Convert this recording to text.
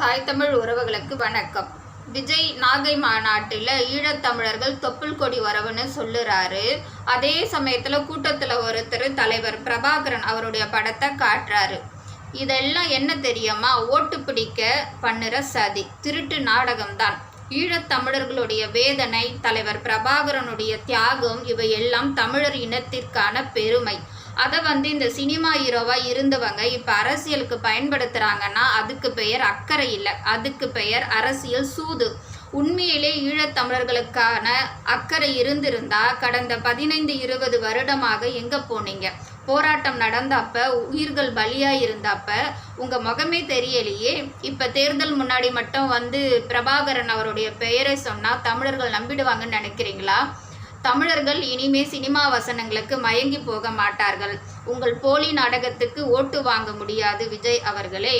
தாய் தமிழ் உறவுகளுக்கு வணக்கம். விஜய் நாகை மாநாட்டில் ஈழத்தமிழர்கள் தொப்புள் கொடி வரவுன்னு சொல்லுறாரு. அதே சமயத்தில் கூட்டத்தில் ஒருத்தர் தலைவர் பிரபாகரன் அவருடைய படத்தை காட்டுறாரு. இதெல்லாம் என்ன தெரியுமா? ஓட்டு பிடிக்க பண்ணுற சதி. திருட்டு நாடகம்தான். ஈழத்தமிழர்களுடைய வேதனை தலைவர் பிரபாகரனுடைய தியாகம் இவையெல்லாம் தமிழர் இனத்திற்கான பெருமை. அதை வந்து இந்த சினிமா ஹீரோவாக இருந்தவங்க இப்போ அரசியலுக்கு பயன்படுத்துகிறாங்கன்னா அதுக்கு பெயர் அக்கறை இல்லை. அதுக்கு பெயர் அரசியல் சூது. உண்மையிலே ஈழத்தமிழர்களுக்கான அக்கறை இருந்திருந்தா கடந்த பதினைந்து இருபது வருடமாக எங்கே போனீங்க? போராட்டம் நடந்தப்ப உயிர்கள் பலியாக இருந்தப்ப உங்கள் முகமே தெரியலையே? இப்போ தேர்தல் முன்னாடி மட்டும் வந்து பிரபாகரன் அவருடைய பெயரை சொன்னால் தமிழர்கள் நம்பிடுவாங்கன்னு நினைக்கிறீங்களா? தமிழர்கள் இனிமே சினிமா வசனங்களுக்கு மயங்கி போக மாட்டார்கள். உங்கள் போலி நாடகத்துக்கு ஓட்டு வாங்க முடியாது விஜய் அவர்களே.